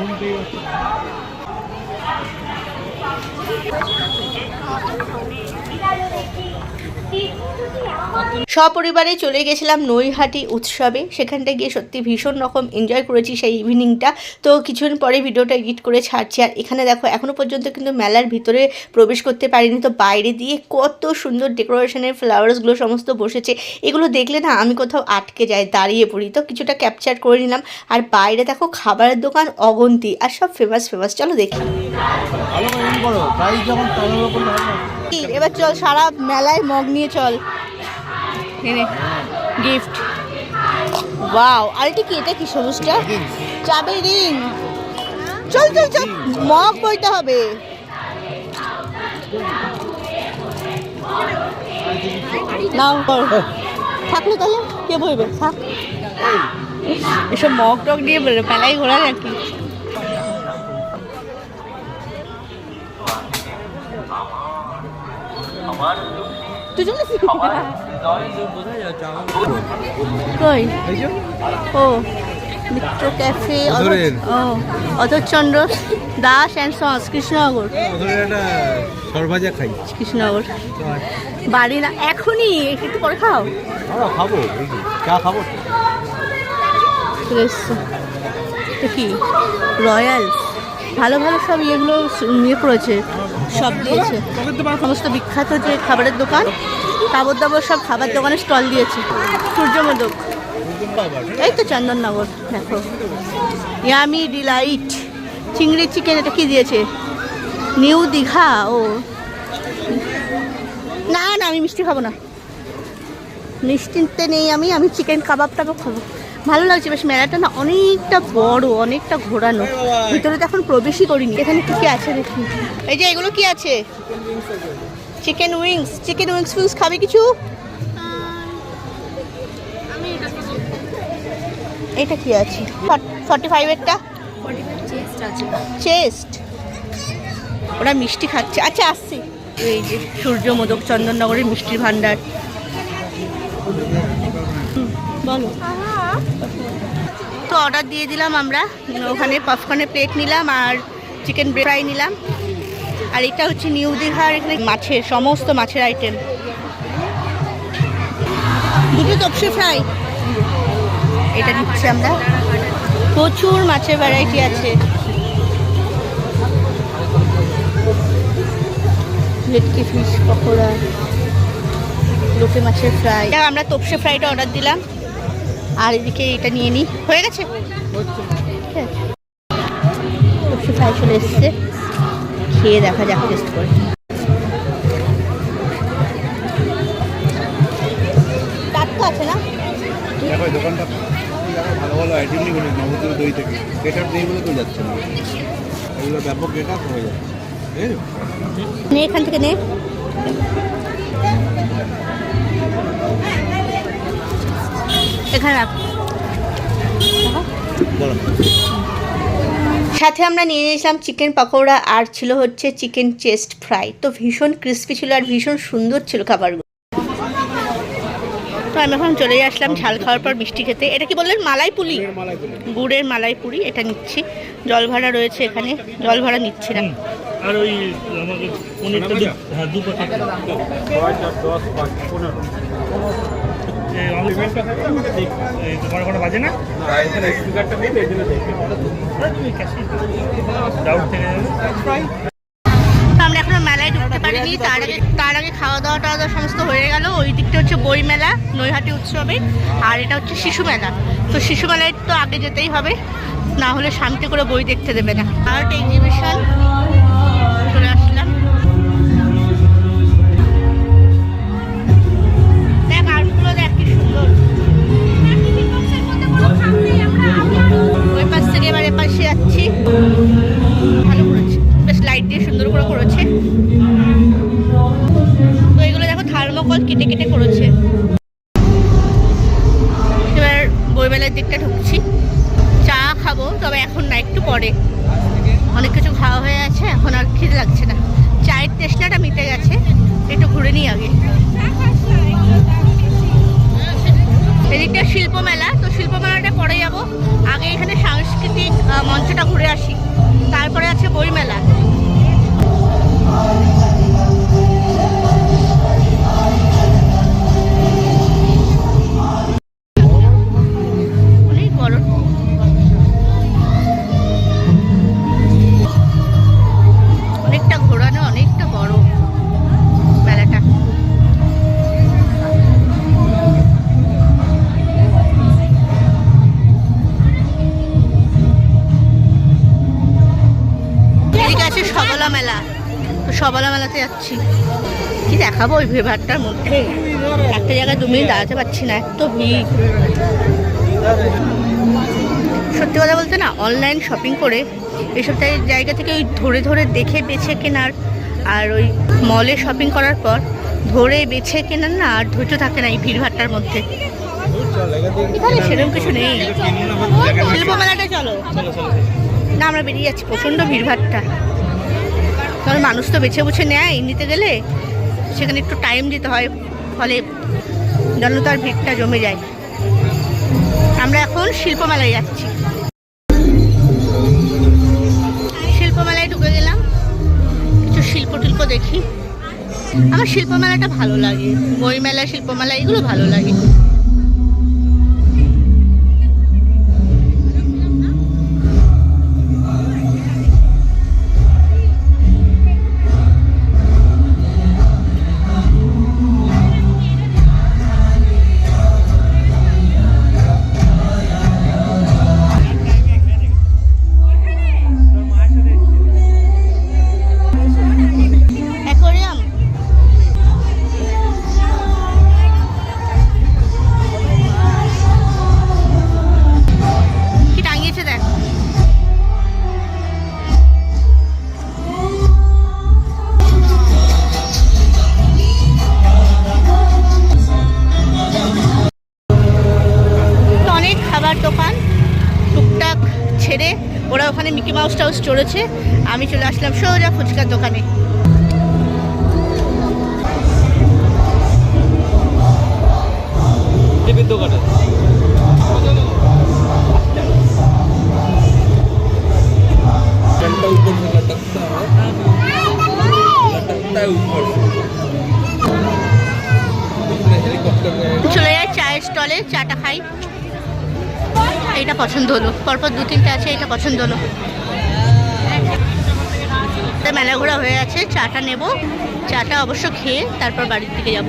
뭔데요? সপরিবারে চলে গেছিলাম নৈহাটি উৎসবে। সেখানটা গিয়ে সত্যি ভীষণ রকম এনজয় করেছি সেই ইভিনিংটা তো কিছুদিন পরে ভিডিওটা এডিট করে ছাড়ছি। আর এখানে দেখো এখনও পর্যন্ত কিন্তু মেলার ভিতরে প্রবেশ করতে পারিনি। তো বাইরে দিয়ে কত সুন্দর ডেকোরেশনের ফ্লাওয়ার্সগুলো সমস্ত বসেছে। এগুলো দেখলে না আমি কোথাও আটকে যাই, দাঁড়িয়ে পড়ি। তো কিছুটা ক্যাপচার করে নিলাম। আর বাইরে দেখো, খাবারের দোকান, অগন্তি। আর সব ফেমাস ফেমাস চলো দেখি। এবার চল সারা মেলায় মগ নিয়ে চল। গিফট ওয়াও আর কি? এটা কি সবুজটা? চাবি রিং চল চল চল। মগ বইতে হবে। নাও কর। থাকল তাহলে কে বইবে? থাক। এসব মগ টক দিয়ে বলে মেলায় ঘোরা নাকি চলে কই? ও Mitra cafe Adharchandra Das and sons Krishnanagar. সরভাজা খাই। কৃষ্ণনগর। বাড়ি না এখনই একটু পরে খাও। খাব চা খাব। কি? রয়্যাল ভালো ভালো সব ইয়েগুলো ইয়ে করেছে, সব দিয়েছে। সমস্ত বিখ্যাত যে খাবারের দোকান তাবর দাবর সব খাবার দোকানে স্টল দিয়েছে। সূর্যমোদক। এই তো চন্দননগর, দেখো। Yummy Deloitte. চিংড়ি চিকেন, এটা কি দিয়েছে? নিউ দীঘা, ও। না না, আমি মিষ্টি খাব না। মিষ্টিতে নেই আমি আমি চিকেন কাবাব টাবাব খাব। ভালো লাগছে বেশ মেলাটা না অনেকটা বড় অনেকটা ঘোরানো। ভিতরে তো এখন প্রবেশই করিনি। এখানে কি কি আছে দেখি। এই যে এগুলো কি আছে? চিকেন উইংস চিকেন উইংস ফিংস খাবে কিছু? এটা কি আছে? ফর্টি ফাইভেরটা চেস্ট ওরা মিষ্টি খাচ্ছে। আচ্ছা আসছি। এই যে সূর্য মোদক চন্দননগরের মিষ্টির ভান্ডার হুম, তো অর্ডার দিয়ে দিলাম আমরা। ওখানে পপকর্নের প্লেট নিলাম আর চিকেন ফ্রাই নিলাম। আর এটা হচ্ছে নিউ দীঘার এখানে মাছের, সমস্ত মাছের আইটেম দুটো তপসি ফ্রাই এটা দিচ্ছি আমরা। প্রচুর মাছের ভ্যারাইটি আছে। ভেটকি ফিশ পকোড়া, লোটে মাছের ফ্রাই আমরা তপসে ফ্রাইটা অর্ডার দিলাম। আর এদিকে এটা নিয়ে নিই। হয়ে গেছে? ফ্রাই চলে এসছে। খেয়ে দেখা যাক টেস্ট করে। টাটকা আছে না? দোকানটা ভালো ভালো আইটেম নিয়ে বলে নবদ্বীপ দই থেকে। নেই বলে তো যাচ্ছে না। এগুলো ব্যাপক গেট হয়ে যাচ্ছে। নে এখান থেকে নে। এখানে সাথে আমরা নিয়ে নিয়েছিলাম চিকেন পকোড়া আর ছিল হচ্ছে চিকেন চেস্ট ফ্রাই। তো ভীষণ ক্রিস্পি ছিল আর ভীষণ সুন্দর ছিল খাবারগুলো। তো আমি এখন চলে আসলাম ঝাল খাওয়ার পর মিষ্টি খেতে। এটা কি বললেন? মালাই পুলি গুড়ের মালাই পুরি এটা নিচ্ছি। জল ভাড়া রয়েছে এখানে জল ভাড়া নিচ্ছি না। আর ওই আমাকে হ্যাঁ দু প্যাকেট দশ পাঁচ পনেরো এই তোমার কোনো বাজে না? এখানে স্পিকারটা নেই এই জন্য দেখি ডাউট থেকে যাবে। তো আমরা এখনও মেলায় ঢুকতে পারিনি তার আগে তার আগে খাওয়া দাওয়া টাওয়া দাওয়া সমস্ত হয়ে গেল। ওই দিকটা হচ্ছে বই মেলা নৈহাটি উৎসবে আর এটা হচ্ছে শিশু মেলা। তো শিশু মেলায় তো আগে যেতেই হবে না হলে শান্তি করে বই দেখতে দেবে না। আর্ট এক্সিবিশন তো এগুলো দেখো থার্মোকল কেটে কেটে করেছে। এবার বইমেলার দিকটা ঢুকছি। চা খাব, তবে এখন না, একটু পরে। সবলা মেলাতে যাচ্ছি। কি দেখাবো ওই ভিড়ভাড়টার মধ্যে? একটা জায়গায় দু মিনিট দাঁড়াতে পারছি না, এত ভিড়। সত্যি কথা বলতে না অনলাইন শপিং করে এইসব জায়গা থেকে ওই ধরে ধরে দেখে বেছে কেনার আর ওই মলে শপিং করার পর ধরে বেছে কেনার না আর ধৈর্য থাকে না এই ভিড়ভাড়টার মধ্যে। এখানে সেরকম কিছু নেই। শিল্প মেলাটা চলো। না, আমরা বেরিয়ে যাচ্ছি, প্রচণ্ড ভিড়ভাড়টা। কারণ মানুষ তো বেছে বুছে নেয় নিতে গেলে। সেখানে একটু টাইম দিতে হয়, ফলে জনতার ভিড়টা জমে যায়। আমরা এখন শিল্প মেলায় যাচ্ছি। শিল্প মেলায় ঢুকে গেলাম। কিছু শিল্প টিল্প দেখি। আমার শিল্প মেলাটা ভালো লাগে। বই মেলা শিল্প মেলা এগুলো ভালো লাগে। ওখানে মিকি মাউস টাউস চলেছে আমি চলে আসলাম সোজা ফুচকার দোকানে। দোকানে। চলে যায় চায়ের স্টলে চাটা খাই। এটা পছন্দ হলো। পরপর দু তিনটে আছে, এটা পছন্দ হলো। মেলা ঘোরা হয়ে আছে চাটা নেব। চাটা অবশ্য খেয়ে তারপর বাড়ির দিকে যাব।